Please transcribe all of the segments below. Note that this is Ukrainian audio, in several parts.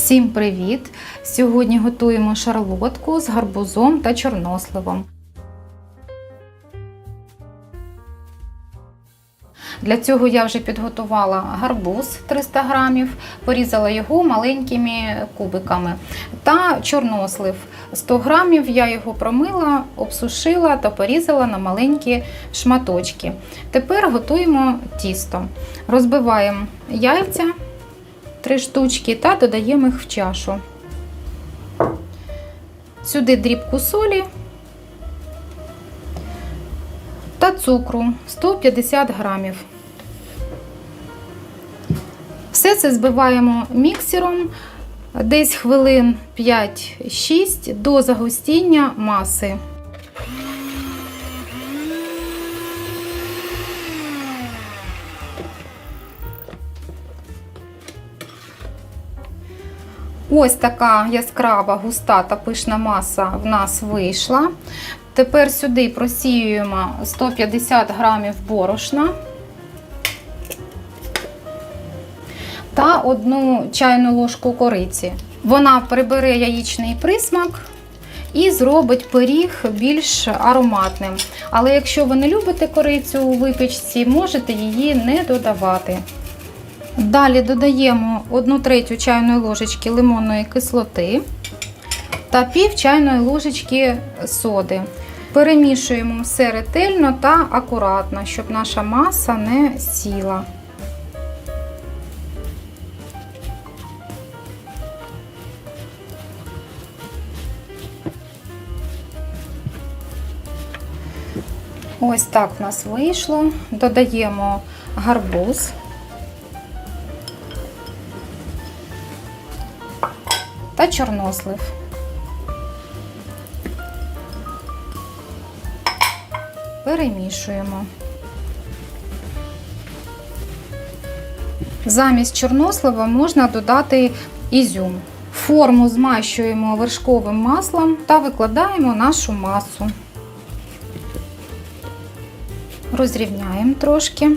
Всім привіт! Сьогодні готуємо шарлотку з гарбузом та чорносливом. Для цього я вже підготувала гарбуз 300 грамів, порізала його маленькими кубиками. Та чорнослив 100 грамів, я його промила, обсушила та порізала на маленькі шматочки. Тепер готуємо тісто. Розбиваємо яйця 3 штучки та додаємо їх в чашу. Сюди дрібку солі та цукру 150 грамів. Все це збиваємо міксером десь хвилин 5-6 до загустіння маси. Ось така яскрава, густа та пишна маса в нас вийшла. Тепер сюди просіюємо 150 грамів борошна та одну чайну ложку кориці. Вона прибере яєчний присмак і зробить пиріг більш ароматним. Але якщо ви не любите корицю у випічці, можете її не додавати. Далі додаємо 1 третю чайної ложечки лимонної кислоти та пів чайної ложечки соди. Перемішуємо все ретельно та акуратно, щоб наша маса не сіла. Ось так в нас вийшло. Додаємо гарбуз. Та чорнослив. Перемішуємо. Замість чорнослива можна додати ізюм. Форму змащуємо вершковим маслом та викладаємо нашу масу. Розрівняємо трошки.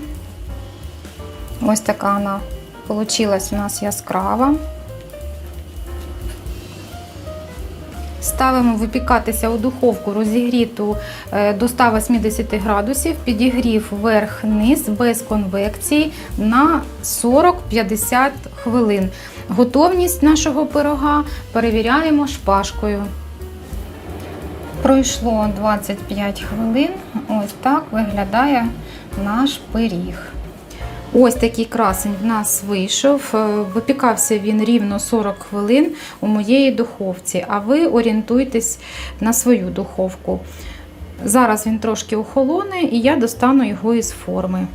Ось така вона вийшла у нас яскрава. Ставимо випікатися у духовку розігріту е, до 180 градусів, підігрів верх-низ без конвекції на 40-50 хвилин. Готовність нашого пирога перевіряємо шпажкою. Пройшло 25 хвилин. Ось так виглядає наш пиріг. Ось такий красень в нас вийшов. Е, Випікався він рівно 40 хвилин у моєї духовці, а ви орієнтуйтесь на свою духовку. Зараз він трошки охолоне і я достану його із форми.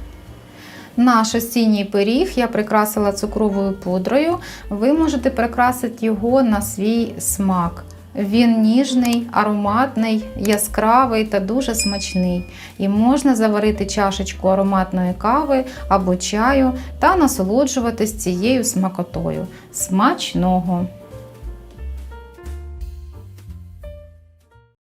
Наш осінній пиріг я прикрасила цукровою пудрою. Ви можете прикрасити його на свій смак. Він ніжний, ароматний, яскравий та дуже смачний. І можна заварити чашечку ароматної кави або чаю та насолоджуватись цією смакотою. Смачного!